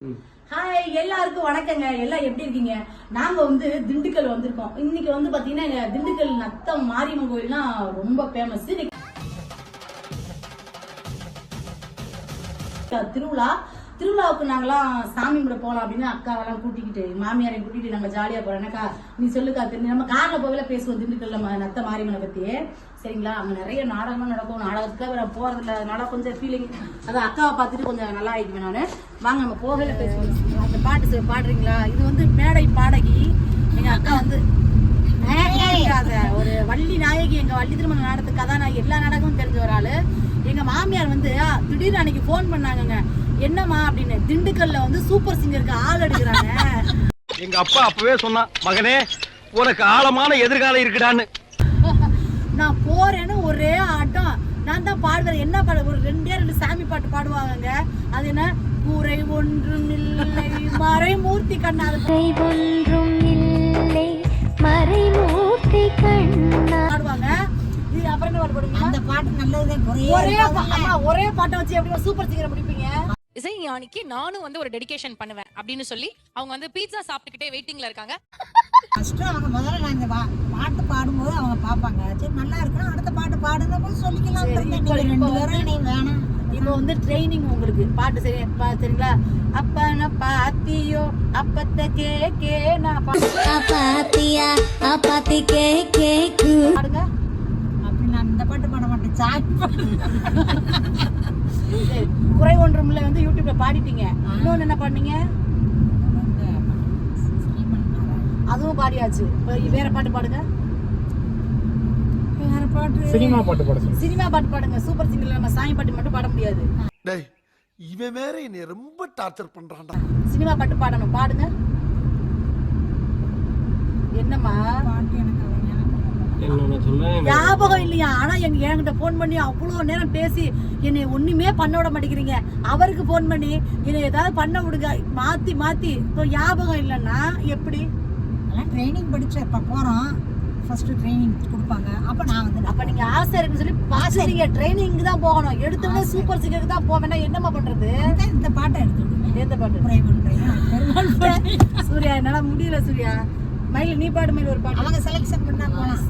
Hi எல்லாருக்கும் வணக்கங்க. எல்லாம் எப்படி இருக்கீங்க? நாங்க வந்து திண்டுக்கல் வந்திருக்கோம். இன்னைக்கு வந்து பாத்தீங்கன்னா திண்டுக்கல் நத்தம் மாரியம்மன் கோயில்னா ரொம்ப ஃபேமஸ் திருவிழா. திருவிழாவுக்கு நாங்களாம் சாமி கூட போகலாம் அப்படின்னு அக்காவெல்லாம் கூட்டிக்கிட்டு மாமியாரையும் கூட்டிட்டு நாங்கள் ஜாலியாக போகிறோம் என்னக்கா நீ சொல்லுக்கா தெரிஞ்சு நம்ம காரில் போகல பேசுவோம் திண்டுக்கல்ல நத்த மாரியம்மனை பத்தி. சரிங்களா? அங்கே நிறைய நாடகம் நடக்கும். நாடகத்துக்காக வேற போறது இல்ல அதனால கொஞ்சம் ஃபீலிங் அதான் அக்காவை பார்த்துட்டு கொஞ்சம் நல்லா ஆயிடுவேன் நான். வாங்க நம்ம போகல பேசுவோம். அந்த பாட்டு பாடுறீங்களா? இது வந்து மேடை பாடகி. எங்கள் அக்கா வந்து ஒரு வள்ளி நாயகி எங்க வள்ளி திருமண நாடகத்துக்கு கதாநாயகி எல்லா நாடகமும் தெரிஞ்ச ஒரு ஆளு. எங்க மாமியார் வந்து திடீர்னு அன்னைக்கு ஃபோன் பண்ணாங்கங்க. என்னம்மா அப்படின்னு திண்டுக்கல்ல வந்து சூப்பர் சிங்கருக்கு ஆள் எடுக்கிறாங்க. எங்க அப்பா அப்பவே சொன்னான் மகனே உனக்கு ஆழமான எதிர்காலம் இருக்குடான்னு. நான் போறேன்னு ஒரே ஆட்டம். நான் தான் பாடுவேன். என்ன பாடு? ஒரு ரெண்டே ரெண்டு சாமி பாட்டு பாடுவாங்கங்க. அது என்ன? கூரை ஒன்றும் இல்லை மறைமூர்த்தி கண்ணா. ஒன்றும் இல்லை மறைமூர்த்தி கண்ணா. பாடுவாங்க. இது அப்புறம் என்ன பாட்டு பாடுவீங்க? அந்த பாட்டு குறையே ஒரே ஒரே பாட்டை வச்சு எப்படி சூப்பர் சிங்கரை முடிப்பீங்க? இசை ஞானிக்கு நானும் வந்து ஒரு டெடிகேஷன் பண்ணுவேன் அப்படின்னு சொல்லி அவங்க வந்து பீட்சா சாப்பிட்டுக்கிட்டே வெயிட்டிங்ல இருக்காங்க. ஃபர்ஸ்ட் அவங்க முதல்ல நான் இந்த வா- பாட்டு பாடும்போது அவங்க பார்ப்பாங்க. சரி நல்லா இருக்கணும் அடுத்த பாட்டு பாடுன போது சொல்லிக்கலாம் நீங்க ரெண்டு பேரும் நீ வேணாம். இப்போ வந்து ட்ரைனிங் உங்களுக்கு பாட்டு சரி சரிங்களா? அப்பன பாத்தியோ? அப்பத்த கே கே நான் பா- அப்பாத்தியா அப்பாத்தி கே கேக்கு பாடுங்க. அப்படி நான் இந்த பாட்டு பாட மாட்டேன். சாட் சரி, குறை ஒன்றும்ல வந்து யூடியூப்ல பாடிட்டீங்க. இன்னொன்னு என்ன பண்ணீங்க? அதுவும் பாடியாச்சு. வேற பாட்டு பாடுங்க. வேற பாட்டு. சினிமா பாட்டு பாட சொல்லு சினிமா பாட்டு பாடுங்க. சூப்பர் சிங்கர்ல நம்ம சாமி பாட்டு மட்டும் பாட முடியாது. டேய் இவன் வேற என்னை ரொம்ப டார்ச்சர் பண்றான்டா. சினிமா பாட்டு பாடணும். பாடுங்க. என்னம்மா? பாட்டு எனக்கு ஞாபகம் இல்லையா? ஆனா எங்க என்கிட்ட போன் பண்ணி அவ்வளவு நேரம் பேசி என்னை ஒண்ணுமே பண்ண விட மாட்டேங்கிறீங்க. அவருக்கு போன் பண்ணி என்னை ஏதாவது பண்ண விடுங்க. மாத்தி மாத்தி. இப்போ ஞாபகம் இல்லைன்னா எப்படி? அதெல்லாம் ட்ரைனிங் படிச்ச இப்ப போறோம். ஃபர்ஸ்ட் ட்ரைனிங் கொடுப்பாங்க. அப்ப நான் வந்து அப்ப நீங்க ஆசை இருக்குன்னு சொல்லி பாத்து நீங்க ட்ரைனிங்க்கு தான் போகணும். எடுத்தோடனே சூப்பர் சிங்கருக்கு தான் போவேன்னா என்னம்மா பண்றது? இந்த- பாட்டை எடுத்துக்கிடுவேன் எந்த பாட்டு? பெருமாள் பாட்டு. சூர்யா என்னால முடியல சூர்யா. மயில் நீ பாடு மயில் ஒரு பாட்டு. அவங்க செலெக்ஷன் பண்ணா போலாம்.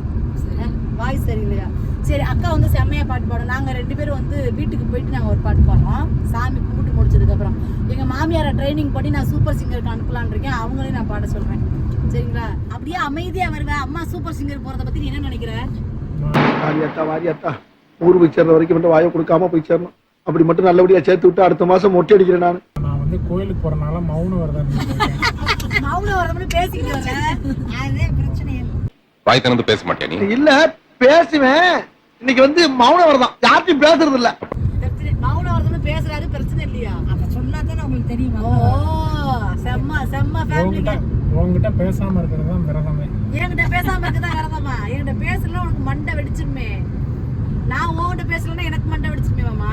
வாய்ஸ் சரியில்லையா? சரி அக்கா வந்து செம்மையா பாட்டு பாடும். நாங்க ரெண்டு பேரும் வந்து வீட்டுக்கு போயிட்டு நாங்க ஒரு பாட்டு பாடுறோம். சாமி கும்பிட்டு முடிச்சதுக்கு அப்புறம் எங்க மாமியாரை ட்ரைனிங் பண்ணி நான் சூப்பர் சிங்கருக்கு அனுப்பலான் இருக்கேன். அவங்களையும் நான் பாட சொல்றேன். சரிங்களா? அப்படியே அமைதியா வருவேன் அம்மா சூப்பர் சிங்கர் போறத பத்தி நீ என்ன நினைக்கிற? வாரியாத்தா வாரியாத்தா. ஊர் போய் சேர்ற வரைக்கும் மட்டும் வாயை கொடுக்காம போய் சேரணும். அப்படி மட்டும் நல்லபடியா சேர்த்து விட்டு அடுத்த மாசம் மொட்டை அடிக்கிறேன் நான். நான் வந்து கோயிலுக்கு போறனால மௌன வரதான் மௌன வரதுன்னு பேசிக்கிட்டு வரேன் அதே பிரச்சனை இல்லை வாய் திறந்து பேச மாட்டேன் இல்ல பேசுவேன். இன்னைக்கு வந்து மௌனம் வரதான் யார்ட்டையும் பேசுறது இல்ல. பிரச்சனை மௌன வரதுன்னு பேசுறாரு பிரச்சனை இல்லையா? அப்ப சொன்னா தானே உங்களுக்கு தெரியும்? ஓ செம்ம செம்ம ஃபேமிலி உங்ககிட்ட பேசாம இருக்கிறது தான் விரதமே. என்கிட்ட பேசாம இருக்குதான் வரதம்மா என்கிட்ட பேசலாம் உனக்கு மண்டை வெடிச்சிருமே. நான் உன்கிட்ட பேசலன்னா எனக்கு மண்டை வெடிச்சிருமே மாமா.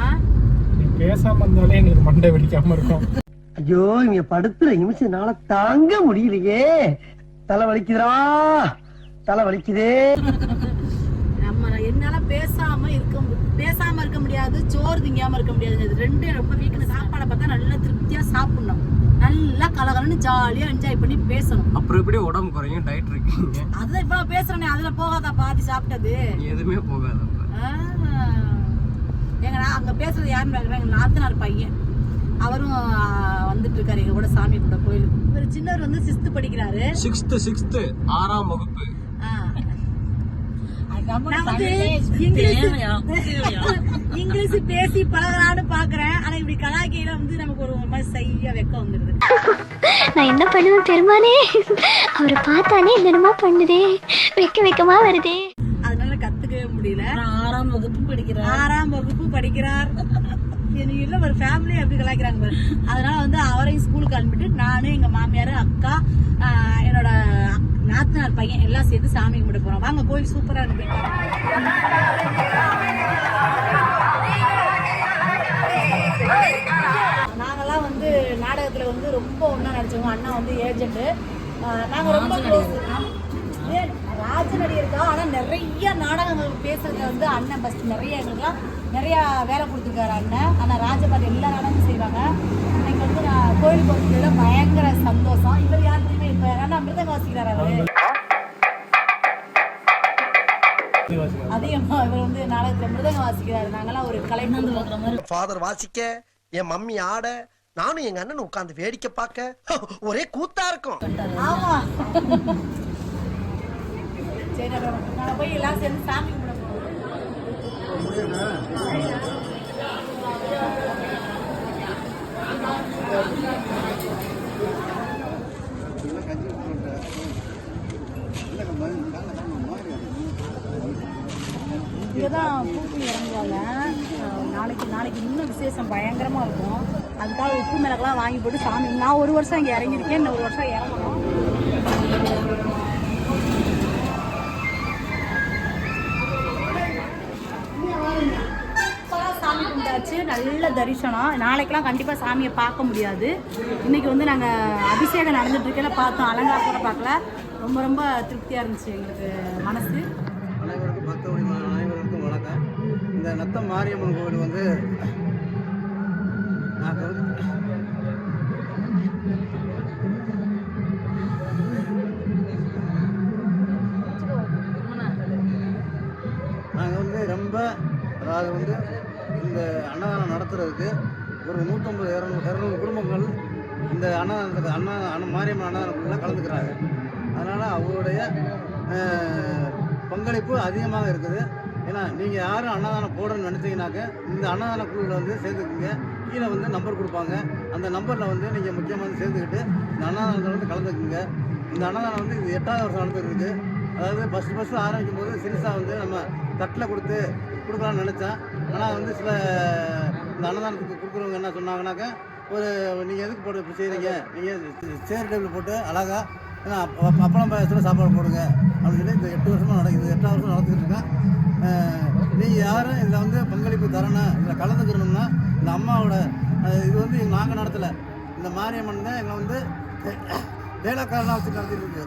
நீ பேசாம இருந்தாலே எங்களுக்கு மண்டை வெடிக்காம இருக்கும். ஐயோ இங்க படுத்துற நிமிஷம்னால தாங்க முடியலையே. தலை வலிக்குதுடா. தலை வலிக்குதே நம்ம என்னால பேசாம இருக்க மு- பேசாம இருக்க முடியாது சோறு திங்காம இருக்க முடியாது. இது ரெண்டும் ரொம்ப வீக்கின சாப்பாடை பார்த்தா நல்லா திருப்தியா சாப்பிடணும். நல்லா கலகலன்னு ஜாலியா என்ஜாய் பண்ணி பேசணும். அப்புறம் எப்படி உடம்பு குறையும்? டயட் இருக்கீங்க. அதுல இப்ப நான் பேசுறேனே அதுல போகாதா பாதி சாப்பிட்டது? எதுவுமே போகாது. எங்க நான் அங்க பேசுறது யாருன்னு பாக்குறேன் எங்க நாத்தனார் பையன். அவரும் வந்துட்டு இருக்காரு. எங்க கூட சாமி கூட கோயிலுக்கு. இவர் சின்னவர் வந்து சிக்ஸ்த் படிக்கிறாரு. சிக்ஸ்த் சிக்ஸ்த் ஆறாம் வகுப்பு. நான் வந்து தமிழே இங்கிலீஷ் இங்கிலீஷ் பேசி பழகலான்னு பாக்குறேன். ஆனா இப்படி கலாக்கியில வந்து நமக்கு ஒரு மாதிரி சையா வெக்கம் வந்துருது. நான் என்ன பண்ணுவேன் பெருமானே? அவரை பார்த்தானே என்னென்னமோ பண்ணுதே. வெக்க வெக்கமா வருதே. அதனால கத்துக்கவே முடியல. ஆறாம் வகுப்பு படிக்கிறார். ஆறாம் வகுப்பு படிக்கிறார். இல்ல ஒரு ஃபேமிலி எப்படி கலாய்க்கிறாங்க பாரு. அதனால வந்து அவரையும் ஸ்கூலுக்கு அனுப்பிட்டு நானு எங்க மாமியார் அக்கா என்னோட நாத்தனார் பையன் எல்லாம் சேர்ந்து சாமி கும்பிட போறோம். வாங்க கோயில் சூப்பரா இருக்கு. நடிச்சவங்க அண்ணா வந்து ஏஜென்ட் நாங்க ரொம்ப க்ளோஸ் ராஜ நடிகருக்கா ஆனா நிறைய நாடகங்கள் பேசுறதுல வந்து அண்ணன் ஃபர்ஸ்ட் நிறைய எங்களுக்குலாம் நிறைய வேலை கொடுத்துருக்காரு அண்ணன். ஆனா ராஜபாட்டு எல்லா நாடகமும் செய்வாங்க. இன்னைக்கு வந்து நான் கோயிலுக்கு வந்ததுல பயங்கர சந்தோஷம். இவர் யார் தெரியுமா இப்ப ஏன்னா மிருதங்க வாசிக்கிறார் அவரு. அதிகமா இவர் வந்து நாடகத்துல மிருதங்க வாசிக்கிறாரு நாங்கெல்லாம் ஒரு கலை பார்க்குற மாதிரி. ஃபாதர் வாசிக்க என் மம்மி ஆட நானும் எங்க அண்ணன் உட்காந்து வேடிக்கை பார்க்க ஒரே கூத்தா இருக்கும். இங்கதான் சரி எல்லாம் இறங்குவாங்க. நாளைக்கு நாளைக்கு இன்னும் விசேஷம் பயங்கரமாக இருக்கும். அதுக்காக உப்பு மிளகுலாம் வாங்கி போட்டு சாமி நான் ஒரு வருஷம் இங்கே இறங்கியிருக்கேன். இன்னும் ஒரு வருஷம் இறங்கணும். சாமி கும்பிட்டாச்சு. நல்ல தரிசனம். நாளைக்கெல்லாம் கண்டிப்பாக சாமியை பார்க்க முடியாது. இன்னைக்கு வந்து நாங்கள் அபிஷேகம் நடந்துட்டு இருக்கையில பார்த்தோம். கூட பார்க்கல. ரொம்ப ரொம்ப திருப்தியாக இருந்துச்சு எங்களுக்கு மனசு. அனைவருக்கும் பக்தவடி அனைவருக்கும் வணக்கம். இந்த நத்தம் மாரியம்மன் கோவில் வந்து அண்ணா அண்ணா அண்ணா மாரியம்மன் அண்ணா கலந்துக்கிறாங்க. அதனால் அவருடைய பங்களிப்பு அதிகமாக இருக்குது. ஏன்னா நீங்கள் யாரும் அன்னதானம் போடணும்னு நினச்சிங்கனாக்க இந்த அன்னதான குழுவில் வந்து சேர்ந்துக்குங்க. கீழே வந்து நம்பர் கொடுப்பாங்க. அந்த நம்பரில் வந்து நீங்கள் முக்கியமாக வந்து சேர்ந்துக்கிட்டு இந்த அன்னதானத்தில் வந்து கலந்துக்குங்க. இந்த அன்னதானம் வந்து இது எட்டாவது வருஷம் நடந்துட்டு அதாவது ஃபஸ்ட்டு ஃபஸ்ட்டு ஆரம்பிக்கும் போது சிறுசாக வந்து நம்ம தட்டில் கொடுத்து கொடுக்கலாம்னு நினச்சேன். ஆனால் வந்து சில இந்த அன்னதானத்துக்கு கொடுக்குறவங்க என்ன சொன்னாங்கன்னாக்க ஒரு நீங்கள் எதுக்கு போட்டு இப்படி செய்கிறீங்க நீங்கள் சேர் டேபிள் போட்டு அழகாக ஏன்னா அப்பளம் பாயசத்தில் சாப்பாடு போடுங்க அப்படின்னு சொல்லி இந்த எட்டு வருஷமாக நடக்குது எட்டாம் வருஷம் நடந்துக்கிட்டு இருக்கேன். நீங்கள் யாரும் இதில் வந்து பங்களிப்பு தரணும் இதில் கலந்துக்கிறணும்னா இந்த அம்மாவோட இது வந்து நாங்கள் நடத்தலை. இந்த மாரியம்மன் தான் எங்களை வந்து வேலைக்காரனாக வச்சு நடத்திட்டு இருக்கு.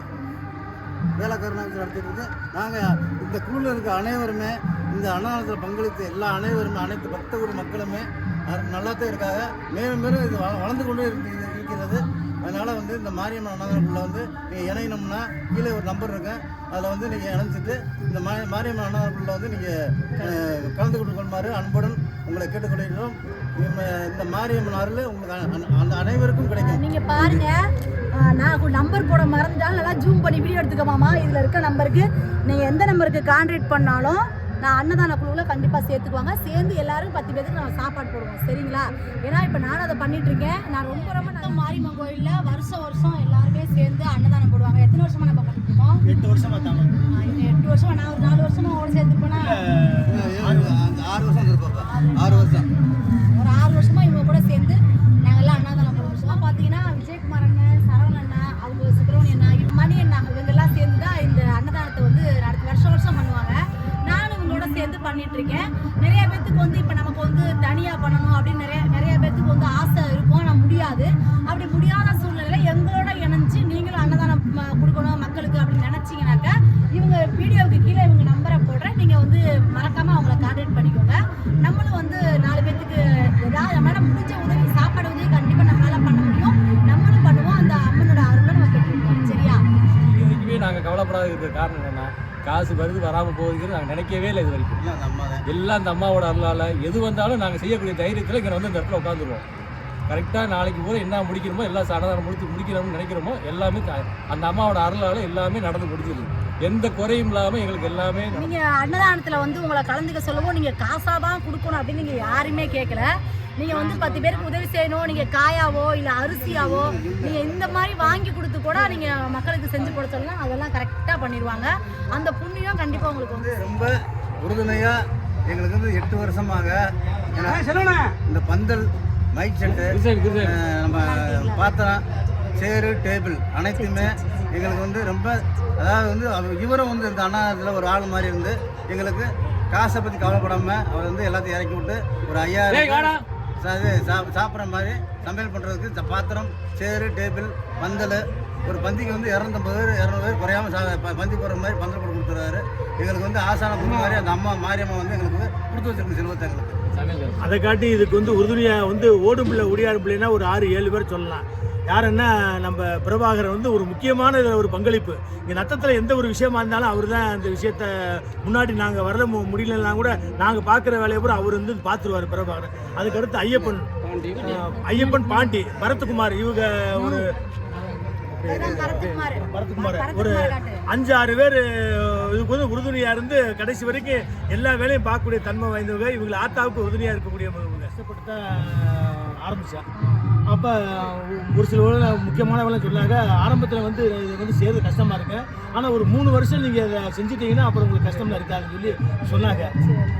வேலைக்காரனாக வச்சு நடத்திட்டு இருக்கு. நாங்கள் இந்த குழுவில் இருக்க அனைவருமே இந்த அன்னதானத்தில் பங்களித்த எல்லா அனைவருமே அனைத்து பக்தகுடி மக்களுமே நல்லாத்தான் இருக்காங்க. மேலும் மேலும் இது வள- வளர்ந்து கொண்டே இருக்கிறது. அதனால் வந்து இந்த மாரியம்மன் அன்னதானக்குள்ள வந்து நீங்கள் இணையணும்னா கீழே ஒரு நம்பர் இருக்கும் அதில் வந்து நீங்கள் இணைஞ்சிட்டு இந்த மா மாரியம்மன் அன்னதானக்குள்ள வந்து நீங்கள் கலந்து கொண்டு கொள்மாறு அன்புடன் உங்களை கேட்டுக்கொள்கிறோம். இந்த- மாரியம்மன் அருள் உங்களுக்கு அந்த அனைவருக்கும் கிடைக்கும். நீங்கள் பாருங்க. நான் நம்பர் போட மறந்துட்டாலும் நல்லா ஜூம் பண்ணி வீடியோ எடுத்துக்கோமாமா. இதில் இருக்க நம்பருக்கு நீங்கள் எந்த நம்பருக்கு கான்டாக்ட் பண்ணாலும் நான் அன்னதான குழுவில் கண்டிப்பாக சேர்த்துக்குவாங்க. சேர்ந்து எல்லாரும் பத்து பேருக்கு நம்ம சாப்பாடு போடுவோம். சரிங்களா? ஏன்னா இப்போ நானும் அதை பண்ணிட்டு இருக்கேன் நான் ரொம்ப ரொம்ப நல்ல மாரியம்மன் கோயிலில் வருஷம் வருஷம் எல்லாருமே சேர்ந்து அன்னதானம் போடுவாங்க. எத்தனை வருஷமா நம்ம பண்ணிட்டு இருக்கோம் எட்டு வருஷமா தாங்க ஆஹ் இன்னும் எட்டு வருஷமா? நான் ஒரு நாலு வருஷமா அவங்களோட சேர்த்துருப்பேனா? ஆறு வருஷம் ஆறு வருஷம். இருக்கேன் நிறைய பேத்துக்கு வந்து இப்போ நமக்கு வந்து தனியாக பண்ணணும் அப்படின்னு நிறைய நிறைய பேத்துக்கு வந்து ஆசை இருக்கும். ஆனால் முடியாது. அப்படி முடியாத சூழ்நிலையில் எங்களோட இணைஞ்சு நீங்களும் அன்னதானம் கொடுக்கணும் மக்களுக்கு அப்படின்னு நினச்சிங்கனாக்கா இவங்க வீடியோவுக்கு கீழே இவங்க நம்பரை போடுறேன். நீங்கள் வந்து மறக்காமல் அவங்கள கான்டாக்ட் பண்ணிக்கோங்க. நம்மளும் வந்து நாலு பேத்துக்கு ஏதாவது நம்மளால் முடிஞ்ச உதவி சாப்பாடு உதவி கண்டிப்பாக நம்மளால் பண்ண முடியும். நம்மளும் பண்ணுவோம். அந்த அம்மனோட அருளை நம்ம பெற்றுருக்கோம் சரியா? இதுக்குமே நாங்கள் கவலைப்படாத இருக்கிற காரணம் காசு வருது வராமல் போகுதுங்கிறது நாங்கள் நினைக்கவே இல்லை இது வரைக்கும். இல்லை நம்ம தான்? எல்லாம் அந்த அம்மாவோட அருளால். எது வந்தாலும் நாங்கள் செய்யக்கூடிய தைரியத்தில் இங்கே வந்து இந்த இடத்துல உட்காந்துருவோம் கரெக்டாக நாளைக்கு போல என்ன முடிக்கணுமோ எல்லா சடங்கு முடித்து முடிக்கணும்னு நினைக்கிறோமோ எல்லாமே அந்த அம்மாவோட அருளால் எல்லாமே நடந்து முடிஞ்சுது. எந்த குறையும் இல்லாமல் எங்களுக்கு எல்லாமே நடந்து நீங்க அன்னதானத்துல வந்து உங்களை கலந்துக்க சொல்லவும் நீங்க காசா தான் கொடுக்கணும் அப்படின்னு நீங்க யாருமே கேட்கல நீங்க வந்து பத்து பேருக்கு உதவி செய்யணும். நீங்க காயாவோ இல்ல அரிசியாவோ நீங்க இந்த மாதிரி வாங்கி கொடுத்து கூட நீங்க மக்களுக்கு செஞ்சு சொல்லலாம் அதெல்லாம் கரெக்டா பண்ணிடுவாங்க. அந்த புண்ணியம் கண்டிப்பா உங்களுக்கு வந்து ரொம்ப உறுதுணையாக எங்களுக்கு வந்து எட்டு வருஷமாக இந்த பந்தல் மைக் செட்டு நம்ம பாத்திரம் சேரு டேபிள் அனைத்துமே எங்களுக்கு வந்து ரொம்ப அதாவது வந்து இவரும் வந்து இந்த அண்ணாதில் ஒரு ஆள் மாதிரி இருந்து எங்களுக்கு காசை பற்றி கவலைப்படாமல் அவர் வந்து எல்லாத்தையும் இறக்கி விட்டு ஒரு ஐயாயிரம் சா- இது சா- சாப்பிட்ற மாதிரி சமையல் பண்ணுறதுக்கு பாத்திரம் சேரு டேபிள் பந்தல். ஒரு பந்திக்கு வந்து இரநூத்தம்பது பேர் இரநூறு பேர் குறையாம சா பந்தி போடுற மாதிரி பந்தல் போட்டு கொடுத்துருவாரு எங்களுக்கு வந்து ஆசான குரு மாதிரி அந்த அம்மா மாரியம்மா வந்து எங்களுக்கு வந்து கொடுத்து வச்சிருக்கு செல்வத்தை எங்களுக்கு. அதை காட்டி இதுக்கு வந்து உறுதுணையாக வந்து ஓடும் பிள்ளை ஒடியார் பிள்ளைனா ஒரு ஆறு ஏழு பேர் சொல்லலாம். யாருன்னா நம்ம பிரபாகரன் வந்து ஒரு முக்கியமான ஒரு பங்களிப்பு. இங்கே நத்தத்தில் எந்த ஒரு விஷயமா இருந்தாலும் அவர் தான் அந்த விஷயத்த முன்னாடி நாங்கள் வரல மு- முடியலன்னா கூட நாங்கள் பார்க்குற வேலையை கூட அவர் வந்து பார்த்துருவார் பிரபாகரன். அதுக்கடுத்து ஐயப்பன். ஐயப்பன் பாண்டி பரத்குமார் இவங்க ஒரு பரத்குமார். ஒரு அஞ்சு ஆறு பேர் இதுக்கு வந்து உறுதுணையாக இருந்து கடைசி வரைக்கும் எல்லா வேலையும் பார்க்கக்கூடிய தன்மை வாய்ந்தவங்க. இவங்களை ஆத்தாவுக்கு உறுதுணையாக இருக்கக்கூடியவங்க கஷ்டப்பட்டு தான் ஆரம்பித்தேன் அப்போ ஒரு சில வேலை முக்கியமான வேலை சொன்னாங்க ஆரம்பத்தில் வந்து இது வந்து செய்கிறது கஷ்டமாக இருக்கு. ஆனால் ஒரு மூணு வருஷம் நீங்கள் அதை செஞ்சுட்டீங்கன்னா அப்புறம் உங்களுக்கு கஷ்டமாக இருக்காதுன்னு சொல்லி சொன்னாங்க.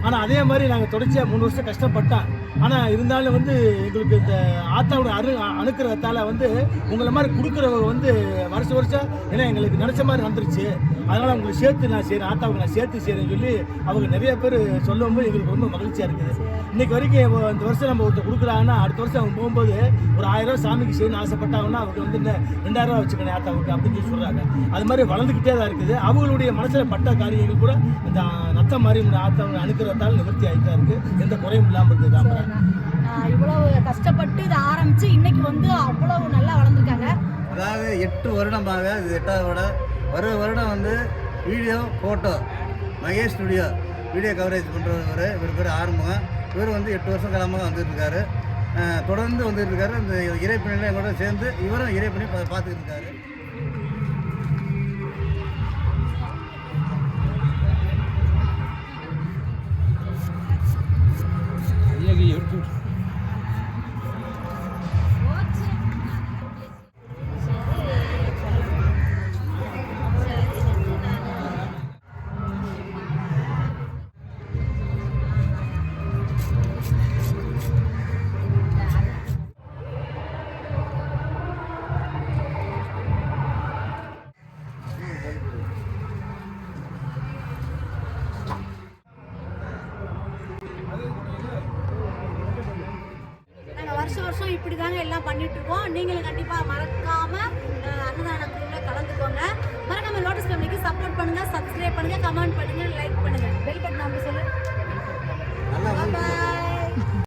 ஆனால் அதே மாதிரி நாங்கள் தொடர்ச்சியாக மூணு வருஷம் கஷ்டப்பட்டோம். ஆனால் இருந்தாலும் வந்து எங்களுக்கு இந்த ஆத்தாவோட அணு அணுக்கிறதால வந்து உங்களை மாதிரி கொடுக்குறவங்க வந்து வருஷம் வருஷம் ஏன்னா எங்களுக்கு நினச்ச மாதிரி வந்துருச்சு அதனால் உங்களுக்கு சேர்த்து நான் செய்கிறேன் ஆத்தாவுக்கு நான் சேர்த்து செய்கிறேன்னு சொல்லி அவங்க நிறைய பேர் சொல்லும்போது எங்களுக்கு ரொம்ப மகிழ்ச்சியாக இருக்குது. இன்றைக்கி வரைக்கும் இந்த வருஷம் நம்ம ஒருத்தர் கொடுக்குறாங்கன்னா அடுத்த வருஷம் அவங்க போகும்போது ஒரு ஆயிரம் ரூபாய் சாமிக்கு செய்யணும்னு ஆசைப்பட்டாங்கன்னா அவங்க வந்து இந்த ரெண்டாயிரம் ரூபாய் வச்சுக்கணும் ஆத்தாவுக்கு அப்படின்னு சொல்லி சொல்கிறாங்க அது மாதிரி வளர்ந்துக்கிட்டே தான் இருக்குது. அவங்களுடைய மனசில் பட்ட காரியங்கள் கூட இந்த நத்த மாதிரி ஆத்தாவை அணுக்கிறதால நிவர்த்தி ஆகிட்டு தான் இருக்குது எந்த குறையும் இல்லாமல் இருக்குது ஆஹ் இவ்வளவு கஷ்டப்பட்டு இதை ஆரம்பிச்சு இன்னைக்கு வந்து அவ்வளவு நல்லா வளர்ந்துருக்காங்க. அதாவது எட்டு வருடமாக இது எட்டாவது வருடம் ஒரு வருடம் வந்து video photo Mahesh studio video coverage பண்ணுறவர் இவர் பேர் ஆறுமுகம். இவர் வந்து எட்டு வருஷம் காலமாக வந்துட்டு இருக்காரு. தொடர்ந்து வந்துட்டு இருக்காரு இந்த இறைப்பணியில் எங்களோட சேர்ந்து இவரும் இறைப்பணி பார்த்துட்டு இருக்காரு இருக்காரு நாங்கள் இப்படி தாங்க எல்லாம் பண்ணிகிட்ருக்கோம் நீங்களும் கண்டிப்பாக மறக்காமல் அன்னதான குழுவில் கலந்துக்கோங்க. மறக்காமல் லோட்டஸ் ஃபேமிலிக்கு சப்போர்ட் பண்ணுங்கள் சப்ஸ்கிரைப் பண்ணுங்க கமெண்ட் பண்ணுங்க லைக் பண்ணுங்கள் பெல் பட்டன் அப்படி சொல்லு. பாய்